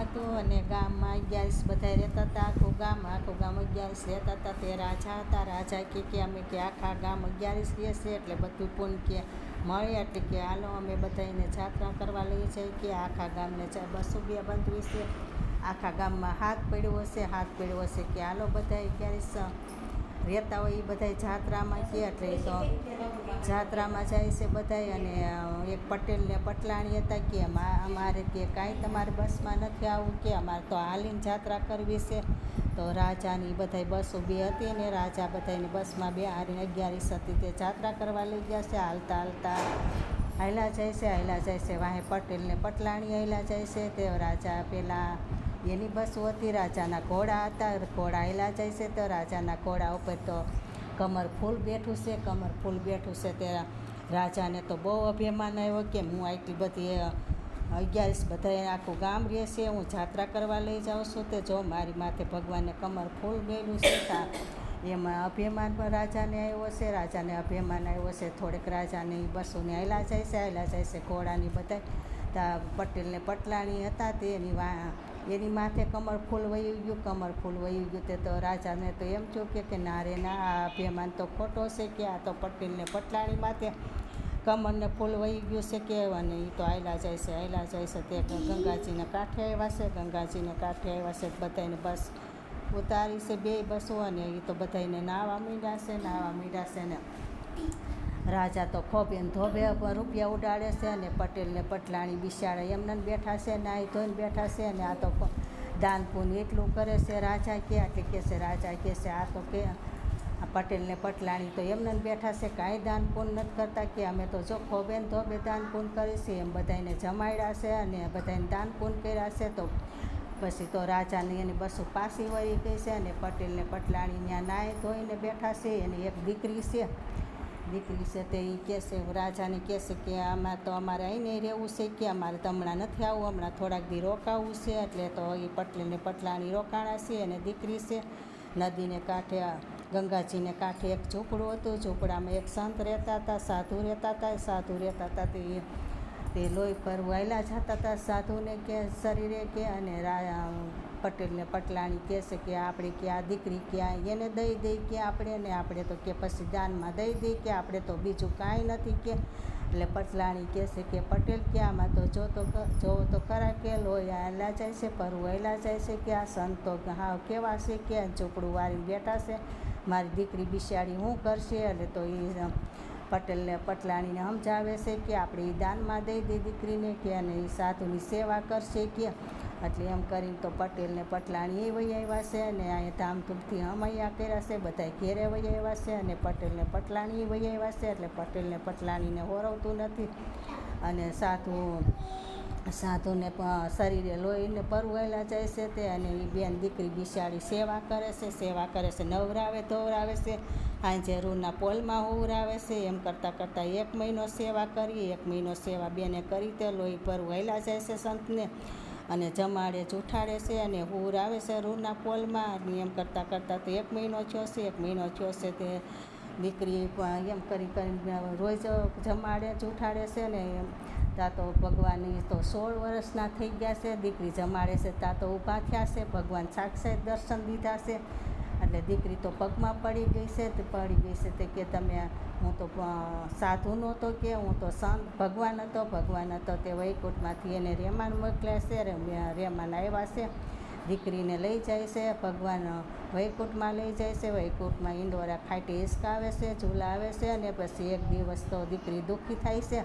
હતું અને ગામમાં અગિયારસ બધા રહેતા હતા. આખું ગામ આખું ગામ અગિયારસ રહેતા હતા. તે રાજા હતા. રાજા કે કે અમે કે આખા ગામ અગિયારસ રહેશે એટલે બધું પૂન કે મળે એટલે કે હાલો અમે બધાને જાત્રા કરવા લઈએ છીએ કે આખા ગામને બસો બે બંધ વિશે. આખા ગામમાં હાથ પડ્યો હશે, હાથ પડ્યો હશે કે હાલો બધા અગિયારસ રહેતા હોય એ બધા જાત્રામાં કે એટલે તો જાત્રામાં જાય છે બધાય અને એક પટેલને પટલાણી હતા કે અમારે કે કાંઈ તમારે બસમાં નથી આવવું કે અમારે તો હાલીને જાત્રા કરવી છે. તો રાજાની બધાય બસો બે હતી ને રાજા બધાને બસમાં બે હારીને અગિયારીસ હતી તે જાત્રા કરવા લઈ ગયા છે. હાલતા હાલતા હાલ્યા જાય છે, હાલ્યા જાય છે. વાહે પટેલને પટલાણી હાલ્યા જાય છે. તે રાજા પેલા એની બસ હોતી રાજાના ઘોડા હતા, ઘોડા હેલા જાય છે તો રાજાના ઘોડા ઉપર તો કમર ફૂલ બેઠું છે, કમર ફૂલ બેઠું છે તે રાજાને તો બહુ અભિમાન આવ્યો કે હું આટલી બધી અગિયારીસ બધાએ આખું ગામ રહેશે હું જાત્રા કરવા લઈ જાઉં છું તે જો મારી માથે ભગવાને કમર ફૂલ મેળ્યું છે તા એમાં અભિમાન પણ રાજાને આવ્યો છે, રાજાને અભિમાન આવ્યો છે, થોડેક રાજાને બસોને આવેલા જાય છે આવેલા જાય છે, ઘોડાની બધા તા પટેલને પટલાણી હતા તેની વા એની માથે કમર ફૂલ વહી ગયું, કમર ફૂલ વહી ગયું. તે તો રાજાને તો એમ થયું કે કે ના રે, ના, આ અભિમાન તો ખોટો છે કે આ તો પટેલને પટલાણી માથે કમરને ફૂલ વહી ગયું છે કે, અને એ તો આયલા જાય છે, આયલા જાય છે. તે ગંગાજીને કાંઠે આવ્યા છે, ગંગાજીને કાંઠે આવ્યા છે બધાને બસ ઉતારી છે બે બસો, અને એ તો બધાને નાવા મીડા છે નાવા મીડા છે ને રાજા તો ખોબે ને ધોબે રૂપિયા ઉડાડે છે અને પટેલને પટલાણી બિચારા એમને ને બેઠા છે નાહી ધોઈને બેઠા છે ને આ તો દાન પુણ્ય એટલું કરે છે, રાજા કે એટલે કહે છે, રાજા કહે છે, આ તો કે, આ પટેલને પટલાણી તો એમને ને બેઠા છે, કાંઈ દાન પૂન નથી કરતા કે અમે તો જો ખોબે ને ધોબે દાન પૂન કરીશું એમ બધાને જમાડ્યા છે અને બધાને દાન પૂન કર્યા છે તો પછી તો રાજાની એની બસો પાસી વળી ગઈ છે અને પટેલને પટલાણી ત્યાં નાય ધોઈને બેઠા છે એની એક દીકરી છે. દીકરી છે તે એ કહેશે, રાજાને કહેશે કે આમાં તો અમારે અહીં રહેવું છે કે અમારે તો હમણાં નથી આવવું, હમણાં થોડાક દી રોકાવું છે, એટલે તો એ પટલીને પટલાની રોકાણા છે અને દીકરી છે. નદીને કાંઠે ગંગાજીને કાંઠે એક ઝૂંપડું હતું, ઝૂંપડામાં એક સંત રહેતા હતા, સાધુ રહેતા હતા, એ સાધુ રહેતા હતા તે તે લોહી પર વાયલા જતા હતા, સાધુને કે, શરીરે કે અને પટેલને પટલાણી કહેશે કે આપણે કે આ દીકરી ક્યાં એને દઈ દઈ કે આપણે ને આપણે તો કે પછી દાનમાં દઈ દઈ કે આપણે તો બીજું કાંઈ નથી કે. એટલે પટલાણી કહેશે કે પટેલ કે આમાં તો જો તો જોવો તો ખરા કે લોહી હાલા જાય છે પરવું હાલા જાય છે કે આ સંતો હા કેવા છે કે ચોપડું વારી બેઠા છે. મારી દીકરી બિસાડી હું કરશે? એટલે તો એ પટેલને પટલાણીને સમજાવે છે કે આપણે એ દાનમાં દઈ દઈ દીકરીને કે અને એ સાધુની સેવા કરશે કે. એટલે એમ કરીને તો પટેલને પટલાણી એ વહી આવ્યા છે અને અહીંયા ધામધૂમથી હમૈયા કર્યા છે બધા ઘેરે વહી આવ્યા છે અને પટેલને પટલાણી એ વહી આવ્યા છે એટલે પટેલને પટલાણીને હોરવતું નથી. અને સાધુ, સાધુને શરીરે લોહીને પરવાયેલા જાય છે તે અને એ બેન દીકરી બિસાડી સેવા કરે છે, સેવા કરે છે, નવરાવે ધોવરાવે છે આંજે રૂના પોલમાં હોવરાવે છે, એમ કરતાં કરતાં એક મહિનો સેવા કરી એક મહિનો સેવા બેને કરી તે લોહી પર વહેલા જાય છે સંતને. અને જમાડે, જૂઠાડે છે અને હુર આવે છે રૂના પોલમાં. અને એમ કરતાં કરતાં તો એક મહિનો થયો છે, એક મહિનો થયો છે તે દીકરી એમ કરી કરીને રોજ જમાડે, જૂઠાડે છે ને એમ. ત્યાં તો ભગવાનની તો સોળ વર્ષના થઈ ગયા છે, દીકરી જમાડે છે ત્યાં તો ઊભા થયા છે, ભગવાન સાક્ષાત દર્શન દીધા છે. એટલે દીકરી તો પગમાં પડી ગઈ છે તે પડી ગઈ છે તે કે તમે હું તો સાધુ નહોતો કે, હું તો સંત, ભગવાન હતો ભગવાન હતો, તે વૈકુંઠમાંથી એને રેમાન મોકલ્યા છે રેમાન આવ્યા છે. દીકરીને લઈ જાય છે, ભગવાન વૈકુંઠમાં લઈ જાય છે, વૈકુંઠમાં ઈંડોરા ખાટી હિસકાવે છે ઝૂલાવે છે, અને પછી એક દિવસ તો દીકરી દુઃખી થાય છે.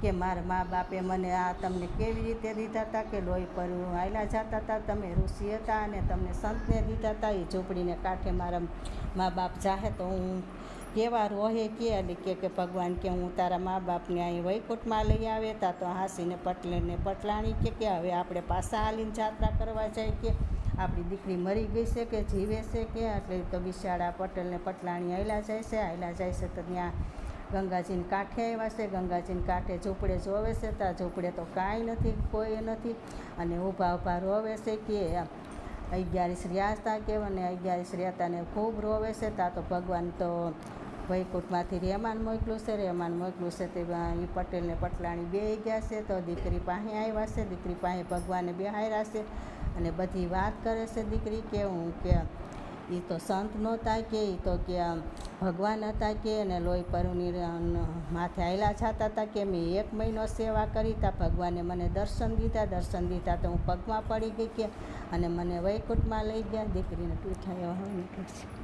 કે મારા મા બાપે મને આ તમને કેવી રીતે દીધા હતા કે લોહી પર હાલ્યા જતા હતા તમે ઋષિ હતા અને તમને સંતને દીધા હતા એ ઝૂંપડીને કાંઠે મારા મા બાપ ચાહે તો હું કેવા રોહે કે એટલે કે કે ભગવાન કે હું તારા મા બાપને અહીં વૈકુંઠમાં લઈ આવે તા તો હાંસીને પટલેને પટલાણી કે કે હવે આપણે પાછા હાલીને જાત્રા કરવા જાય કે. આપણી દીકરી મરી ગઈ છે કે જીવે છે કે, એટલે તો બિશાળા પટેલને પટલાણી હાલ્યા જાય છે, હાલ્યા જાય છે તો ત્યાં ગંગાજીને કાંઠે આવ્યા છે, ગંગાજીને કાંઠે ઝૂંપડે જોવે છે ત્યાં ઝૂંપડે તો કાંઈ નથી, કોઈ નથી. અને ઊભા ઊભા રોવે છે કે અગિયારીસ રહ્યા હતા કે અને અગિયારીસ રહેતા ખૂબ રોવે છે ત્યાં તો ભગવાન તો વૈકુંઠમાંથી રહેમાન મોકલું છે, રહેમાન મોકલું છે તે એ પટેલને પટલાણી બે ગયા છે, તો દીકરી પાસે આવ્યા છે, દીકરી પાસે ભગવાને બેહાર્યા છે અને બધી વાત કરે છે દીકરી કે હું કે એ તો સંત નહોતા કે એ તો કે ભગવાન હતા કે અને લોહી પરુની માથે આયલા છાતા હતા કે મેં એક મહિનો સેવા કરી તા, ભગવાને મને દર્શન દીધા દર્શન દીધા તો હું પગમાં પડી ગઈ કે અને મને વૈકુંઠમાં લઈ ગયા, દીકરીને તું થયો હવે નીકળશે.